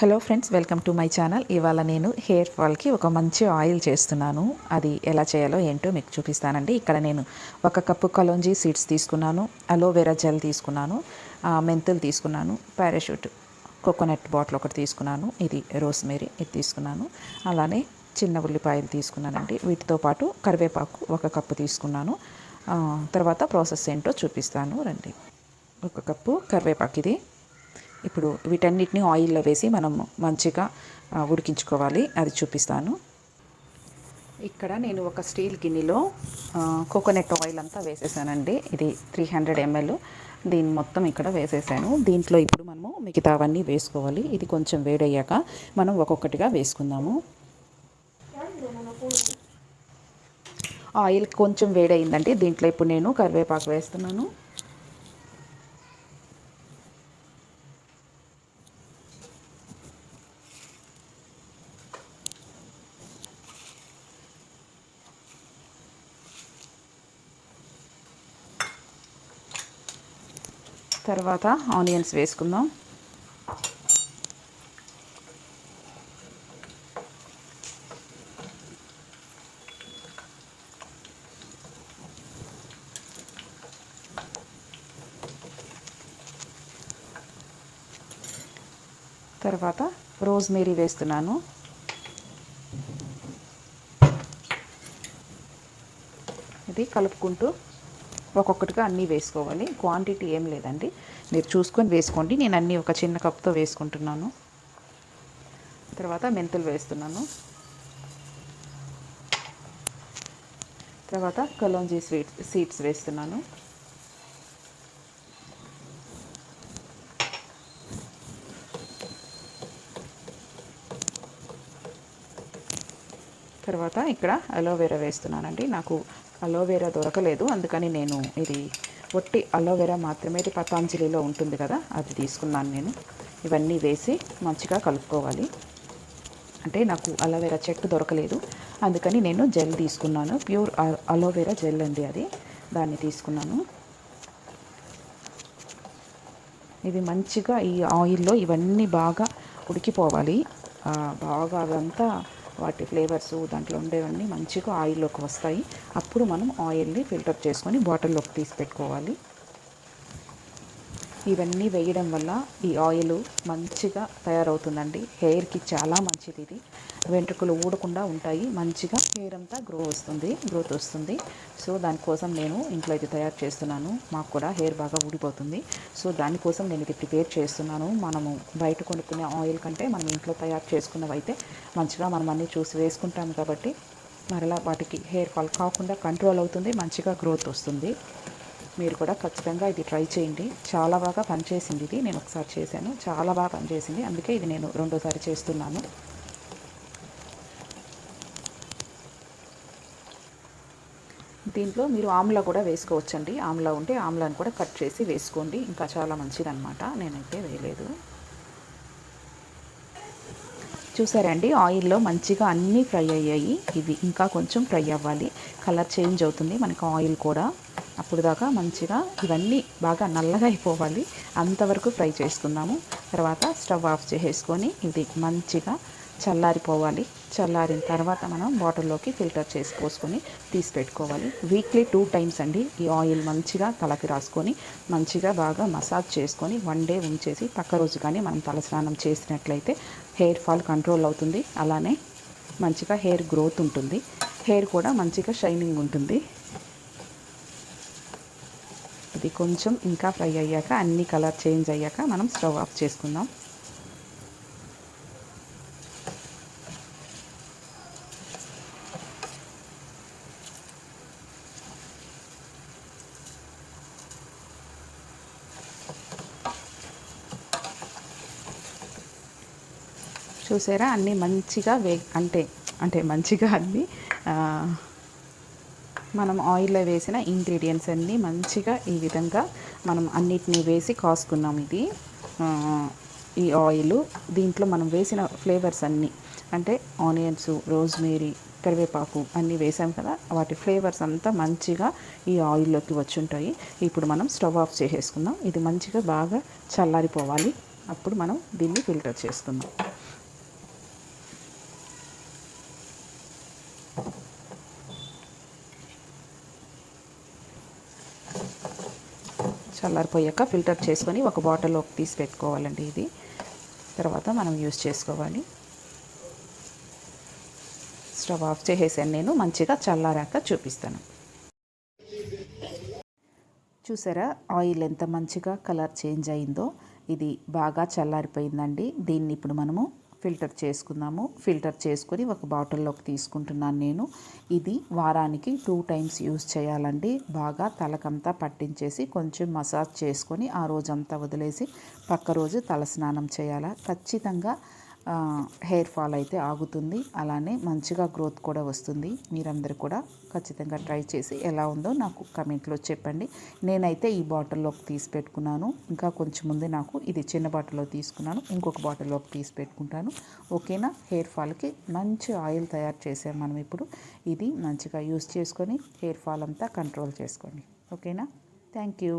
Hello friends welcome to my channel. ఇవాళ నేను hair ఫాల్కి ఒక మంచి ఆయిల్ చేస్తున్నాను. అది ఎలా చేయాలో ఏంటో మీకు చూపిస్తానండి. ఇక్కడ నేను ఒక కప్పు కలోంజీ సీడ్స్ తీసుకున్నాను అలోవెరా జెల్ తీసుకున్నాను మెంతులు తీసుకున్నాను పారాషూట్ కోకోనట్ బాటిల్ ఒకటి తీసుకున్నాను ఇది రోస్మేరీ ఇది తీసుకున్నాను అలానే చిన్న ఉల్లిపాయలు తీసుకున్నానండి. వీటితో పాటు కరివేపాకు ఒక కప్పు తీసుకున్నాను. తర్వాత ప్రాసెస్ ఏంటో చూపిస్తాను. రండి. ఒక కప్పు కరివేపాకు ఇది. ఇప్పుడు వీటన్నిటిని ఆయిల్లో వేసి మనం మంచిగా ఉడికించుకోవాలి. అది చూపిస్తాను. ఇక్కడ నేను ఒక స్టీల్ గిన్నెలో కోకోనట్ ఆయిల్ అంతా వేసేసానండి. ఇది త్రీ హండ్రెడ్ ఎంఎల్. దీన్ని మొత్తం ఇక్కడ వేసేసాను. దీంట్లో ఇప్పుడు మనము మిగతావన్నీ వేసుకోవాలి. ఇది కొంచెం వేడయ్యాక మనం ఒక్కొక్కటిగా వేసుకుందాము. ఆయిల్ కొంచెం వేడయిందండి. దీంట్లో ఇప్పుడు నేను కరివేపాకు వేస్తున్నాను. తర్వాత ఆనియన్స్ వేసుకుందాం. తర్వాత రోజ్మేరీ వేస్తున్నాను. ఇది కలుపుకుంటూ ఒక్కొక్కటిగా అన్నీ వేసుకోవాలి. క్వాంటిటీ ఏం లేదండి. మీరు చూసుకొని వేసుకోండి. నేను అన్నీ ఒక చిన్న కప్తో వేసుకుంటున్నాను. తర్వాత మెంతులు వేస్తున్నాను. తర్వాత కలోంజీ స్వీట్ సీడ్స్ వేస్తున్నాను. తర్వాత ఇక్కడ అలోవెరా వేస్తున్నానండి. నాకు అలోవెరా దొరకలేదు. అందుకని నేను ఇది ఒట్టి అలోవెరా మాత్రమే ఇది పతాంజలిలో ఉంటుంది కదా అది తీసుకున్నాను నేను. ఇవన్నీ వేసి మంచిగా కలుపుకోవాలి. అంటే నాకు అలోవెరా చెట్టు దొరకలేదు. అందుకని నేను జెల్ తీసుకున్నాను. ప్యూర్ అలోవెరా జెల్ అండి అది. దాన్ని తీసుకున్నాను. ఇది మంచిగా ఈ ఆయిల్లో ఇవన్నీ బాగా ఉడికిపోవాలి. బాగా అదంతా వాటి ఫ్లేవర్స్ దాంట్లో ఉండేవన్నీ మంచిగా ఆయిల్లోకి వస్తాయి. అప్పుడు మనం ఆయిల్ని ఫిల్టర్ చేసుకొని బాటిల్లోకి తీసి పెట్టుకోవాలి. ఇవన్నీ వేయడం వల్ల ఈ ఆయిల్ మంచిగా తయారవుతుందండి. హెయిర్కి చాలా మంచిది ఇది. వెంట్రుకలు ఊడకుండా ఉంటాయి. మంచిగా హెయిర్ అంతా గ్రో వస్తుంది గ్రోత్ వస్తుంది. సో దానికోసం నేను ఇంట్లో ఇది తయారు చేస్తున్నాను. మాకు కూడా హెయిర్ బాగా ఊడిపోతుంది. సో దానికోసం నేను ఇది ప్రిపేర్ చేస్తున్నాను. మనము బయట కొనుక్కునే ఆయిల్ కంటే మనం ఇంట్లో తయారు చేసుకున్నవి అయితే మంచిగా మనం అన్నీ చూసి వేసుకుంటాం కాబట్టి మరలా వాటికి హెయిర్ ఫాల్ కాకుండా కంట్రోల్ అవుతుంది. మంచిగా గ్రోత్ వస్తుంది. మీరు కూడా ఖచ్చితంగా ఇది ట్రై చేయండి. చాలా బాగా పనిచేసింది ఇది. నేను ఒకసారి చేశాను. చాలా బాగా పనిచేసింది. అందుకే ఇది నేను రెండోసారి చేస్తున్నాను. దీంట్లో మీరు ఆమ్లా కూడా వేసుకోవచ్చండి. ఆమ్లా ఉంటే ఆమ్లాని కూడా కట్ చేసి వేసుకోండి. ఇంకా చాలా మంచిదన్నమాట. నేనైతే వేయలేదు. చూసారండి? ఆయిల్లో మంచిగా అన్నీ ఫ్రై అయ్యాయి. ఇవి ఇంకా కొంచెం ఫ్రై అవ్వాలి. కలర్ చేంజ్ అవుతుంది. మనకు ఆయిల్ కూడా. అప్పుడు దాకా మంచిగా ఇవన్నీ బాగా నల్లగా అయిపోవాలి. అంతవరకు ఫ్రై చేసుకుందాము. తర్వాత స్టవ్ ఆఫ్ చేసేసుకొని ఇది మంచిగా చల్లారిపోవాలి. చల్లారిన తర్వాత మనం బాటిల్లోకి ఫిల్టర్ చేసి పోసుకొని తీసి పెట్టుకోవాలి. వీక్లీ టూ టైమ్స్ అండి ఈ ఆయిల్ మంచిగా తలకి రాసుకొని మంచిగా బాగా మసాజ్ చేసుకొని వన్ డే ఉంచేసి పక్క రోజు కానీ మనం తలస్నానం చేసినట్లయితే హెయిర్ ఫాల్ కంట్రోల్ అవుతుంది. అలానే మంచిగా హెయిర్ గ్రోత్ ఉంటుంది. హెయిర్ కూడా మంచిగా షైనింగ్ ఉంటుంది. ఇది కొంచెం ఇంకా ఫ్రై అయ్యాక అన్ని కలర్ చేంజ్ అయ్యాక మనం స్టవ్ ఆఫ్ చేసుకుందాం. చూసారా? అన్నీ మంచిగా వే అంటే అంటే మంచిగా అన్నీ మనం ఆయిల్లో వేసిన ఇంగ్రీడియంట్స్ అన్నీ మంచిగా ఈ విధంగా మనం అన్నిటినీ వేసి కాసుకున్నాం ఇది. ఈ ఆయిల్ దీంట్లో మనం వేసిన ఫ్లేవర్స్ అన్నీ అంటే ఆనియన్స్ రోజ్మేరీ కరివేపాకు అన్నీ వేసాం కదా వాటి ఫ్లేవర్స్ అంతా మంచిగా ఈ ఆయిల్లోకి వచ్చుంటాయి. ఇప్పుడు మనం స్టవ్ ఆఫ్ చేసేసుకుందాం. ఇది మంచిగా బాగా చల్లారిపోవాలి. అప్పుడు మనం దీన్ని ఫిల్టర్ చేసుకుందాం. చల్లారిపోయాక ఫిల్టర్ చేసుకొని ఒక బాటిల్లోకి తీసి పెట్టుకోవాలండి ఇది. తర్వాత మనం యూస్ చేసుకోవాలి. స్టవ్ ఆఫ్ చేసేసాను నేను మంచిగా చల్లారాక చూపిస్తాను. చూసారా ఆయిల్ ఎంత మంచిగా కలర్ చేంజ్ అయిందో. ఇది బాగా చల్లారిపోయిందండి. దీన్ని ఇప్పుడు మనము ఫిల్టర్ చేసుకుందాము. ఫిల్టర్ చేసుకొని ఒక బాటిల్లోకి తీసుకుంటున్నాను నేను. ఇది వారానికి టూ టైమ్స్ యూస్ చేయాలండి. బాగా తలకంతా పట్టించేసి కొంచెం మసాజ్ చేసుకొని ఆ రోజంతా వదిలేసి పక్క రోజు తలస్నానం చేయాలా. ఖచ్చితంగా హెయిర్ ఫాల్ అయితే ఆగుతుంది. అలానే మంచిగా గ్రోత్ కూడా వస్తుంది. మీరందరూ కూడా ఖచ్చితంగా ట్రై చేసి ఎలా ఉందో నాకు కమెంట్లో చెప్పండి. నేనైతే ఈ బాటిల్లోకి తీసి పెట్టుకున్నాను. ఇంకా కొంచెం ముందే నాకు ఇది చిన్న బాటిల్లో తీసుకున్నాను. ఇంకొక బాటిల్లోకి తీసి పెట్టుకుంటాను. ఓకేనా? హెయిర్ ఫాల్కి మంచి ఆయిల్ తయారు చేసాం మనం ఇప్పుడు. ఇది మంచిగా యూస్ చేసుకొని హెయిర్ ఫాల్ అంతా కంట్రోల్ చేసుకోండి. ఓకేనా? Thank you.